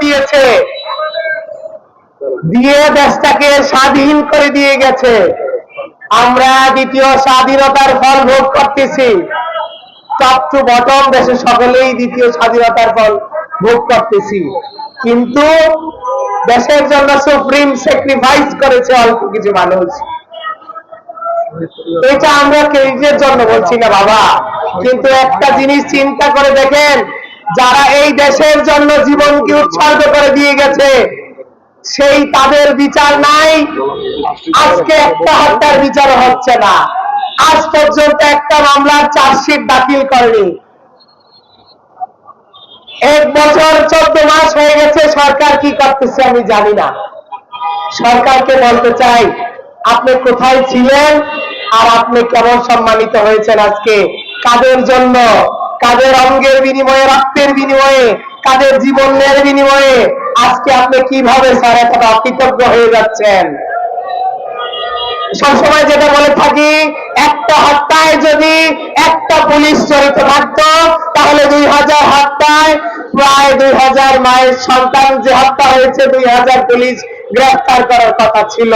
দিয়েছে। দিয়ে দেশটাকে স্বাধীন করে দিয়ে গেছে। আমরা দ্বিতীয় স্বাধীনতার ফল ভোগ করতেছি। টপ টু বটম দেশে সকলেই দ্বিতীয় স্বাধীনতার ফল ভোগ করতেছি। কিন্তু দেশের জন্য সুপ্রিম স্যাক্রিফাইস করেছে অল্প কিছু মানুষ। এটা আমরা কেজের জন্য বলছি না বাবা। কিন্তু একটা জিনিস চিন্তা করে দেখেন যারা এই দেশের জন্য জীবনকে উৎসর্গ করে দিয়ে গেছে, সেই তাদের বিচার নাই। আজকে একটা হত্যার বিচার হচ্ছে না। আজ পর্যন্ত একটা মামলার চার্জশিট দাখিল করেনি। এক বছর চোদ্দ মাস হয়ে গেছে, সরকার কি করতেছে আমি জানি না। সরকারকে বলতে চাই, আপনি কোথায় ছিলেন আর আপনি কেমন সম্মানিত হয়েছেন আজকে? কাদের জন্য? কাদের অঙ্গের বিনিময়ে, রক্তের বিনিময়ে, কাদের জীবনের বিনিময়ে, আজকে আপনি কীভাবে স্যার এতটা অকৃতজ্ঞ হয়ে যাচ্ছেন? সবসময় যেটা বলে থাকি, একটা হত্যায় যদি একটা পুলিশ জড়িত থাকতো, তাহলে দুই হাজার হত্যায় প্রায় দুই হাজার মায়ের সন্তান যে হত্যা হয়েছে, দুই হাজার পুলিশ গ্রেফতার করার কথা ছিল।